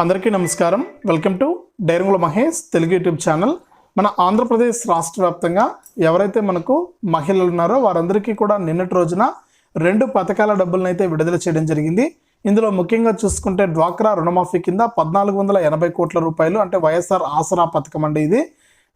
అందరికీ నమస్కారం. Welcome to డైరంగుల మహేష్ తెలుగు యూట్యూబ్ ఛానల్. మన ఆంధ్రప్రదేశ్ రాష్ట్ర వ్యాప్తంగా ఎవరైతే మనకు మహిళలు ఉన్నారో వారందరికీ కూడా నిన్నటి రోజున రెండు పథకాల డబ్బులను అయితే విడుదల చేయడం జరిగింది. ఇందులో ముఖ్యంగా చూసుకుంటే డ్వాక్రా రుణమాఫీ కింద పద్నాలుగు వందల ఎనభై కోట్ల రూపాయలు అంటే వైఎస్ఆర్ ఆసరా పథకం అండి ఇది.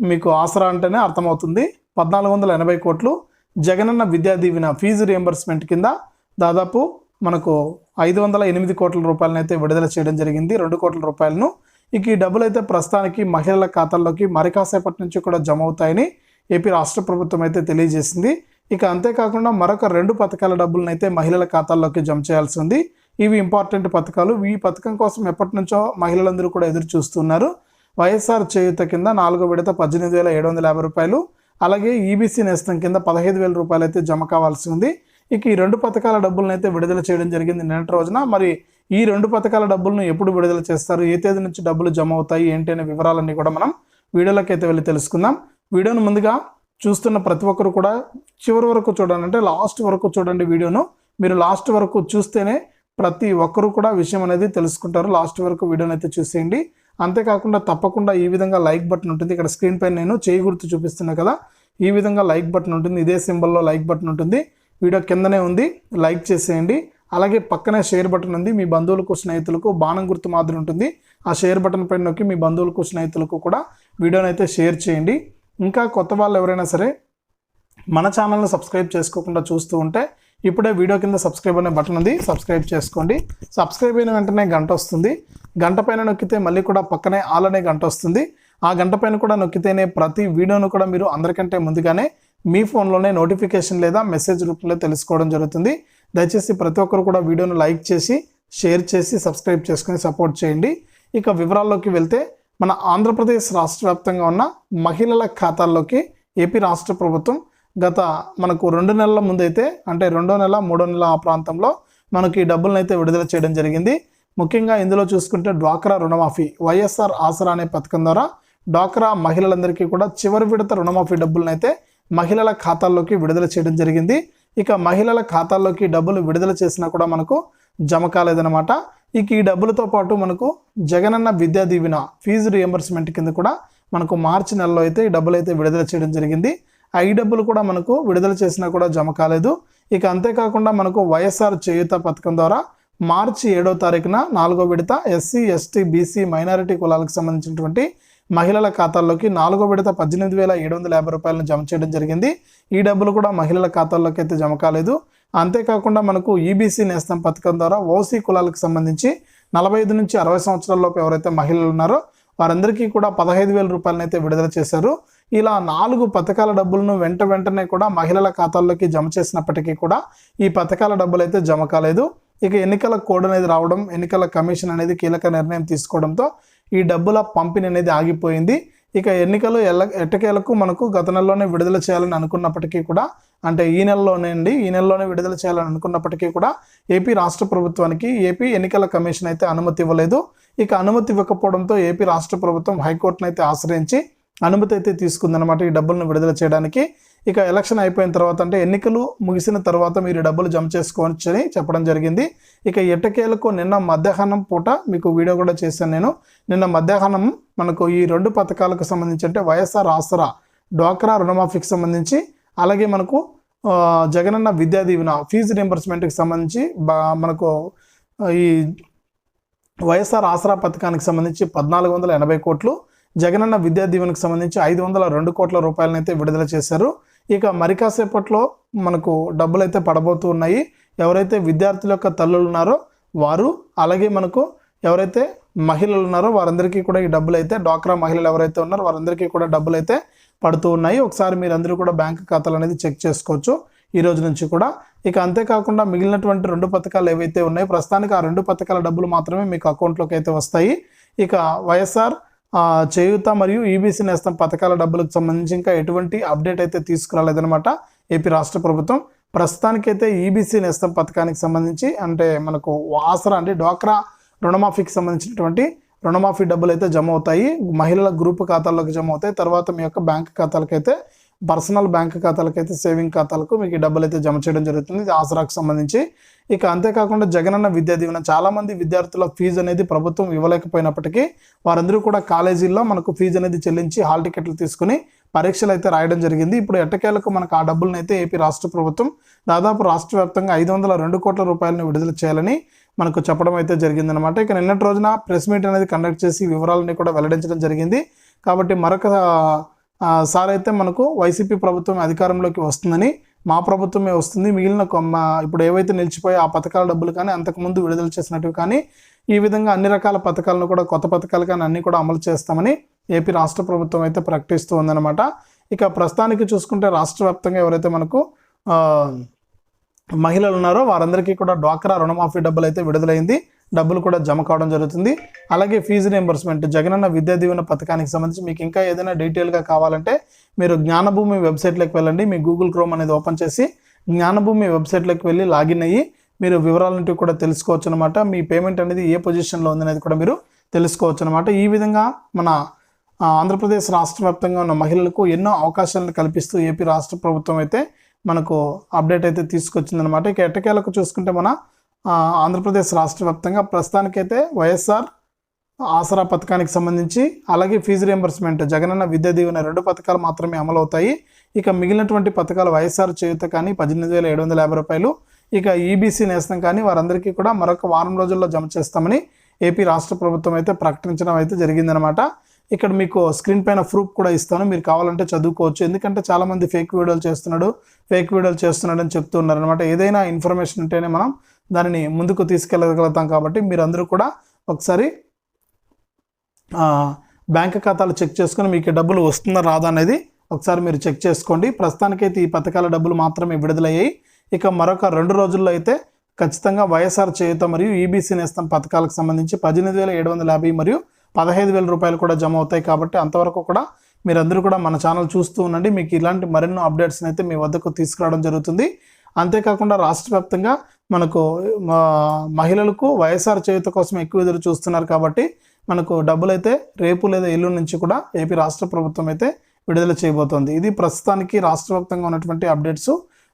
మీకు ఆసరా అంటేనే అర్థమవుతుంది. పద్నాలుగు వందల ఎనభై కోట్లు జగనన్న విద్యా దీవెన ఫీజు రియంబర్స్మెంట్ కింద దాదాపు మనకు ఐదు వందల ఎనిమిది కోట్ల రూపాయలను అయితే విడుదల చేయడం జరిగింది. రెండు కోట్ల రూపాయలను ఇక ఈ డబ్బులు అయితే ప్రస్తుతానికి మహిళల ఖాతాల్లోకి మరి కాసేపటి నుంచి కూడా జమ అవుతాయని ఏపీ రాష్ట్ర ప్రభుత్వం అయితే తెలియజేసింది. ఇక అంతేకాకుండా మరొక రెండు పథకాల డబ్బులను అయితే మహిళల ఖాతాల్లోకి జమ చేయాల్సి ఉంది. ఇవి ఇంపార్టెంట్ పథకాలు. ఈ పథకం కోసం ఎప్పటి నుంచో మహిళలందరూ కూడా ఎదురు చూస్తున్నారు. వైఎస్ఆర్ చేయుత కింద నాలుగో విడత పద్దెనిమిది వేల ఏడు వందల యాభై రూపాయలు అలాగే ఈబీసీ నేస్తం కింద పదహైదు వేల రూపాయలు అయితే జమ కావాల్సి ఉంది. ఇక ఈ రెండు పథకాల డబ్బులను అయితే విడుదల చేయడం జరిగింది నిన్నటి రోజున. మరి ఈ రెండు పథకాల డబ్బులను ఎప్పుడు విడుదల చేస్తారు? ఏ తేదీ నుంచి డబ్బులు జమ అవుతాయి? ఏంటి అనే వివరాలన్నీ కూడా మనం వీడియోలోకి అయితే వెళ్ళి తెలుసుకుందాం. వీడియోను ముందుగా చూస్తున్న ప్రతి ఒక్కరు కూడా చివరి వరకు చూడండి. అంటే లాస్ట్ వరకు చూడండి వీడియోను. మీరు లాస్ట్ వరకు చూస్తేనే ప్రతి ఒక్కరు కూడా విషయం అనేది తెలుసుకుంటారు. లాస్ట్ వరకు వీడియోని అయితే చూసేయండి. అంతేకాకుండా తప్పకుండా ఈ విధంగా లైక్ బటన్ ఉంటుంది. ఇక్కడ స్క్రీన్ పైన నేను చేయి గుర్తు చూపిస్తున్నా కదా. ఈ విధంగా లైక్ బటన్ ఉంటుంది. ఇదే సింబల్లో లైక్ బటన్ ఉంటుంది. వీడియో కిందనే ఉంది. లైక్ చేసేయండి. అలాగే పక్కనే షేర్ బటన్ ఉంది. మీ బంధువులకు స్నేహితులకు బాణం గుర్తు మాదిరి ఉంటుంది. ఆ షేర్ బటన్ పైన నొక్కి మీ బంధువులకు స్నేహితులకు కూడా వీడియోని అయితే షేర్ చేయండి. ఇంకా కొత్త వాళ్ళు ఎవరైనా సరే మన ఛానల్ని సబ్స్క్రైబ్ చేసుకోకుండా చూస్తూ ఉంటే ఇప్పుడే వీడియో కింద సబ్స్క్రైబ్ అనే బటన్ ఉంది. సబ్స్క్రైబ్ చేసుకోండి. సబ్స్క్రైబ్ అయిన వెంటనే గంట వస్తుంది. గంట పైన నొక్కితే మళ్ళీ కూడా పక్కనే ఆల్ అనే గంట వస్తుంది. ఆ గంట పైన కూడా నొక్కితేనే ప్రతి వీడియోను కూడా మీరు అందరికంటే ముందుగానే మీ ఫోన్లోనే నోటిఫికేషన్ లేదా మెసేజ్ రూపంలో తెలుసుకోవడం జరుగుతుంది. దయచేసి ప్రతి ఒక్కరు కూడా వీడియోను లైక్ చేసి షేర్ చేసి సబ్స్క్రైబ్ చేసుకుని సపోర్ట్ చేయండి. ఇక వివరాల్లోకి వెళ్తే మన ఆంధ్రప్రదేశ్ రాష్ట్ర వ్యాప్తంగా ఉన్న మహిళల ఖాతాల్లోకి ఏపీ రాష్ట్ర ప్రభుత్వం గత మనకు రెండు నెలల ముందైతే అంటే రెండో నెల మూడో నెల ఆ ప్రాంతంలో మనకి ఈ డబ్బులను అయితే విడుదల చేయడం జరిగింది. ముఖ్యంగా ఇందులో చూసుకుంటే డ్వాక్రా రుణమాఫీ వైఎస్ఆర్ ఆసరా అనే పథకం ద్వారా డ్వాక్రా మహిళలందరికీ కూడా చివరి విడత రుణమాఫీ డబ్బులను అయితే మహిళల ఖాతాల్లోకి విడుదల చేయడం జరిగింది. ఇక మహిళల ఖాతాల్లోకి డబ్బులు విడుదల చేసినా కూడా మనకు జమ కాలేదనమాట ఇక ఈ డబ్బులతో పాటు మనకు జగనన్న విద్యా దీవెన ఫీజు రియంబర్స్మెంట్ కింద కూడా మనకు మార్చి నెలలో అయితే ఈ డబ్బులు అయితే విడుదల చేయడం జరిగింది. ఆ ఈ డబ్బులు కూడా మనకు విడుదల చేసినా కూడా జమ కాలేదు. ఇక అంతేకాకుండా మనకు వైఎస్ఆర్ చేయూత పథకం ద్వారా మార్చి ఏడో తారీఖున నాలుగో విడత ఎస్సీ ఎస్టీ బీసీ మైనారిటీ కులాలకు సంబంధించినటువంటి మహిళల ఖాతాల్లోకి నాలుగో విడత పద్దెనిమిది వేల ఏడు వందల యాభై రూపాయలను జమ చేయడం జరిగింది. ఈ డబ్బులు కూడా మహిళల ఖాతాల్లోకి అయితే జమ కాలేదు. అంతేకాకుండా మనకు ఈబీసీ నేస్తం పథకం ద్వారా ఓసీ కులాలకు సంబంధించి నలభై ఐదు నుంచి అరవై సంవత్సరాలలోపు ఎవరైతే మహిళలు ఉన్నారో వారందరికీ కూడా పదహైదు వేల రూపాయలను అయితే విడుదల చేశారు. ఇలా నాలుగు పథకాల డబ్బులను వెంట వెంటనే కూడా మహిళల ఖాతాల్లోకి జమ చేసినప్పటికీ కూడా ఈ పథకాల డబ్బులు అయితే జమ కాలేదు. ఇక ఎన్నికల కోడ్ అనేది రావడం ఎన్నికల కమిషన్ అనేది కీలక నిర్ణయం తీసుకోవడంతో ఈ డబ్బుల పంపిణీ అనేది ఆగిపోయింది. ఇక ఎన్నికలు ఎల్ల ఎట్టకేలకు మనకు గత నెలలోనే విడుదల చేయాలని అనుకున్నప్పటికీ కూడా అంటే ఈ నెలలోనే అండి ఈ నెలలోనే విడుదల చేయాలని అనుకున్నప్పటికీ కూడా ఏపీ రాష్ట్ర ప్రభుత్వానికి ఏపీ ఎన్నికల కమిషన్ అయితే అనుమతి ఇవ్వలేదు. ఇక అనుమతి ఇవ్వకపోవడంతో ఏపీ రాష్ట్ర ప్రభుత్వం హైకోర్టును అయితే ఆశ్రయించి అనుమతి అయితే తీసుకుందనమాట ఈ డబ్బులను విడుదల చేయడానికి. ఇక ఎలక్షన్ అయిపోయిన తర్వాత అంటే ఎన్నికలు ముగిసిన తర్వాత మీరు డబ్బులు జమ చేసుకోవచ్చని చెప్పడం జరిగింది. ఇక ఎట్టకేలకు నిన్న మధ్యాహ్నం పూట మీకు వీడియో కూడా చేశాను నేను. నిన్న మధ్యాహ్నం మనకు ఈ రెండు పథకాలకు సంబంధించి అంటే వైఎస్ఆర్ ఆసరా డ్వాక్రా రుణమాఫీకి సంబంధించి అలాగే మనకు జగనన్న విద్యా దీవెన ఫీజు రింబర్స్మెంట్కి సంబంధించి బా మనకు ఈ వైఎస్ఆర్ ఆసరా పథకానికి సంబంధించి పద్నాలుగు వందల ఎనభై కోట్లు జగనన్న విద్యా దీవెనకు సంబంధించి ఐదు వందల రెండు కోట్ల రూపాయలనైతే విడుదల చేశారు. ఇక మరి కాసేపట్లో మనకు డబ్బులు అయితే పడబోతూ ఉన్నాయి. ఎవరైతే విద్యార్థుల యొక్క తల్లులు ఉన్నారో వారు అలాగే మనకు ఎవరైతే మహిళలు ఉన్నారో వారందరికీ కూడా ఈ డబ్బులు అయితే డ్వాక్రా మహిళలు ఎవరైతే ఉన్నారో వారందరికీ కూడా డబ్బులు అయితే పడుతూ ఉన్నాయి. ఒకసారి మీరు అందరూ కూడా బ్యాంక్ ఖాతాలు అనేది చెక్ చేసుకోవచ్చు. ఈ రోజు నుంచి కూడా ఇక అంతేకాకుండా మిగిలినటువంటి రెండు పథకాలు ఏవైతే ఉన్నాయో ప్రస్తుతానికి ఆ రెండు పథకాల డబ్బులు మాత్రమే మీకు అకౌంట్లోకి అయితే వస్తాయి. ఇక వైఎస్ఆర్ చేయూత మరియు ఈబీసీ నేస్తం పథకాల డబ్బులకు సంబంధించి ఇంకా ఎటువంటి అప్డేట్ అయితే తీసుకురాలేదనమాట ఏపీ రాష్ట్ర ప్రభుత్వం. ప్రస్తుతానికైతే ఈబీసీ నేస్తం పథకానికి సంబంధించి అంటే మనకు ఆసరా అంటే డ్వాక్రా రుణమాఫీకి సంబంధించినటువంటి రుణమాఫీ డబ్బులు అయితే జమ అవుతాయి. మహిళల గ్రూప్ ఖాతాల్లోకి జమ అవుతాయి. తర్వాత మీ యొక్క బ్యాంక్ ఖాతాలకు అయితే పర్సనల్ బ్యాంక్ ఖాతాలకు అయితే సేవింగ్ ఖాతాలకు మీకు డబ్బులు అయితే జమ చేయడం జరుగుతుంది. ఇది ఆసరాకు సంబంధించి. ఇక అంతేకాకుండా జగనన్న విద్యా దీవెన. చాలా మంది విద్యార్థుల ఫీజు అనేది ప్రభుత్వం ఇవ్వలేకపోయినప్పటికీ వారందరూ కూడా కాలేజీల్లో మనకు ఫీజు అనేది చెల్లించి హాల్ టికెట్లు తీసుకుని పరీక్షలు అయితే రాయడం జరిగింది. ఇప్పుడు ఎట్టకేలకు మనకు ఆ డబ్బులను అయితే ఏపీ రాష్ట్ర ప్రభుత్వం దాదాపు రాష్ట్ర వ్యాప్తంగా ఐదు వందల రెండు కోట్ల రూపాయలను విడుదల చేయాలని మనకు చెప్పడం అయితే జరిగిందనమాట ఇక నిన్నటి రోజున ప్రెస్ మీట్ అనేది కండక్ట్ చేసి వివరాలని కూడా వెల్లడించడం జరిగింది. కాబట్టి మరొక సార్ అయితే మనకు వైసీపీ ప్రభుత్వం అధికారంలోకి వస్తుందని మా ప్రభుత్వమే వస్తుంది. మిగిలిన కొమ్మ ఇప్పుడు ఏవైతే నిలిచిపోయే ఆ పథకాల డబ్బులు కానీ అంతకుముందు విడుదల చేసినట్టు కానీ ఈ విధంగా అన్ని రకాల పథకాలను కూడా కొత్త పథకాలు కానీ అన్నీ కూడా అమలు చేస్తామని ఏపీ రాష్ట్ర ప్రభుత్వం అయితే ప్రకటిస్తూ ఉందన్నమాట. ఇక ప్రస్తుతానికి చూసుకుంటే రాష్ట్ర వ్యాప్తంగా ఎవరైతే మనకు మహిళలు ఉన్నారో వారందరికీ కూడా డ్వాక్రా రుణమాఫీ డబ్బులు అయితే విడుదలైంది. డబ్బులు కూడా జమ కావడం జరుగుతుంది. అలాగే ఫీజు రియంబర్స్మెంట్ జగనన్న విద్యా దీవెన పథకానికి సంబంధించి మీకు ఇంకా ఏదైనా డీటెయిల్గా కావాలంటే మీరు జ్ఞానభూమి వెబ్సైట్లోకి వెళ్ళండి. మీ గూగుల్ క్రోమ్ అనేది ఓపెన్ చేసి జ్ఞానభూమి వెబ్సైట్లోకి వెళ్ళి లాగిన్ అయ్యి మీరు వివరాలంటివి కూడా తెలుసుకోవచ్చు అనమాట మీ పేమెంట్ అనేది ఏ పొజిషన్లో ఉంది అనేది కూడా మీరు తెలుసుకోవచ్చు అనమాట ఈ విధంగా మన ఆంధ్రప్రదేశ్ రాష్ట్ర వ్యాప్తంగా ఉన్న మహిళలకు ఎన్నో అవకాశాలను కల్పిస్తూ ఏపీ రాష్ట్ర ప్రభుత్వం అయితే మనకు అప్డేట్ అయితే తీసుకొచ్చిందనమాట ఇక ఎట్టకేలకు చూసుకుంటే మన ఆంధ్రప్రదేశ్ రాష్ట్ర వ్యాప్తంగా ప్రస్తుతానికైతే వైఎస్ఆర్ ఆసరా పథకానికి సంబంధించి అలాగే ఫీజు రియంబర్స్మెంట్ జగనన్న విద్యా దీవెన రెండు పథకాలు మాత్రమే అమలవుతాయి. ఇక మిగిలినటువంటి పథకాలు వైఎస్ఆర్ చేయుత కానీ పద్దెనిమిది వేల ఏడు వందల యాభై రూపాయలు ఇక ఈబీసీ నేస్తం కానీ వారందరికీ కూడా మరొక వారం రోజుల్లో జమ చేస్తామని ఏపీ రాష్ట్ర ప్రభుత్వం అయితే ప్రకటించడం అయితే జరిగిందనమాట ఇక్కడ మీకు స్క్రీన్ పైన ప్రూఫ్ కూడా ఇస్తాను. మీరు కావాలంటే చదువుకోవచ్చు. ఎందుకంటే చాలామంది ఫేక్ వీడియోలు చేస్తున్నాడు ఫేక్ వీడియోలు చేస్తున్నాడు అని చెప్తున్నారు అనమాట ఏదైనా ఇన్ఫర్మేషన్ ఉంటేనే మనం దానిని ముందుకు తీసుకెళ్ళగలుగుతాం కాబట్టి మీరందరూ కూడా ఒకసారి బ్యాంక్ ఖాతాలు చెక్ చేసుకొని మీకు డబ్బులు వస్తుందా రాదా అనేది ఒకసారి మీరు చెక్ చేసుకోండి. ప్రస్తుతానికైతే ఈ పథకాల డబ్బులు మాత్రమే విడుదలయ్యాయి. ఇక మరొక రెండు రోజుల్లో అయితే ఖచ్చితంగా వైఎస్ఆర్ చేయుత మరియు ఈబీసీ నేస్తం పథకాలకు సంబంధించి పద్దెనిమిది వేల ఏడు వందల యాభై మరియు పదహైదు వేల రూపాయలు కూడా జమ అవుతాయి కాబట్టి అంతవరకు కూడా మీరందరూ కూడా మన ఛానల్ చూస్తూ ఉండండి. మీకు ఇలాంటి మరెన్నో అప్డేట్స్ని అయితే మీ వద్దకు తీసుకురావడం జరుగుతుంది. అంతేకాకుండా రాష్ట్ర వ్యాప్తంగా మనకు మా మహిళలకు వైఎస్ఆర్ చేయుత కోసం ఎక్కువ ఎదురు చూస్తున్నారు కాబట్టి మనకు డబ్బులు అయితే రేపు లేదా ఎల్లుండి నుంచి కూడా ఏపీ రాష్ట్ర ప్రభుత్వం అయితే విడుదల చేయబోతోంది. ఇది ప్రస్తుతానికి రాష్ట్ర వ్యాప్తంగా ఉన్నటువంటి అప్డేట్స్.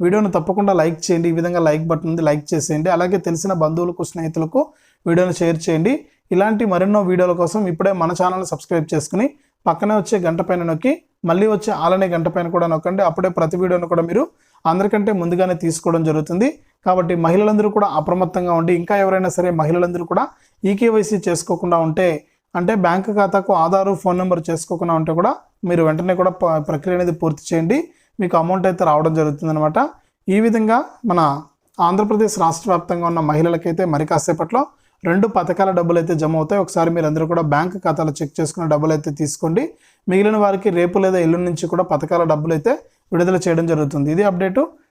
వీడియోను తప్పకుండా లైక్ చేయండి. ఈ విధంగా లైక్ బటన్ ఉంది లైక్ చేసేయండి. అలాగే తెలిసిన బంధువులకు స్నేహితులకు వీడియోను షేర్ చేయండి. ఇలాంటి మరెన్నో వీడియోల కోసం ఇప్పుడే మన ఛానల్ సబ్స్క్రైబ్ చేసుకుని పక్కనే వచ్చే గంట పైన నొక్కి మళ్ళీ వచ్చే ఆలనే గంట పైన కూడా నొక్కండి. అప్పుడే ప్రతి వీడియోను కూడా మీరు అందరికంటే ముందుగానే తీసుకోవడం జరుగుతుంది. కాబట్టి మహిళలందరూ కూడా అప్రమత్తంగా ఉండి ఇంకా ఎవరైనా సరే మహిళలందరూ కూడా ఈకేవైసీ చేసుకోకుండా ఉంటే అంటే బ్యాంక్ ఖాతాకు ఆధారు ఫోన్ నెంబర్ చేసుకోకుండా ఉంటే కూడా మీరు వెంటనే కూడా ప్రక్రియ అనేది పూర్తి చేయండి. మీకు అమౌంట్ అయితే రావడం జరుగుతుందనమాట ఈ విధంగా మన ఆంధ్రప్రదేశ్ రాష్ట్ర వ్యాప్తంగా ఉన్న మహిళలకైతే మరి కాసేపట్లో రెండు పథకాల డబ్బులు అయితే జమ అవుతాయి. ఒకసారి మీరు అందరూ కూడా బ్యాంక్ ఖాతాలో చెక్ చేసుకున్న డబ్బులు అయితే తీసుకోండి. మిగిలిన వారికి రేపు లేదా ఎల్లుండి నుంచి కూడా పథకాల డబ్బులు అయితే విడుదల చేయడం జరుగుతుంది. ఇది అప్డేటు.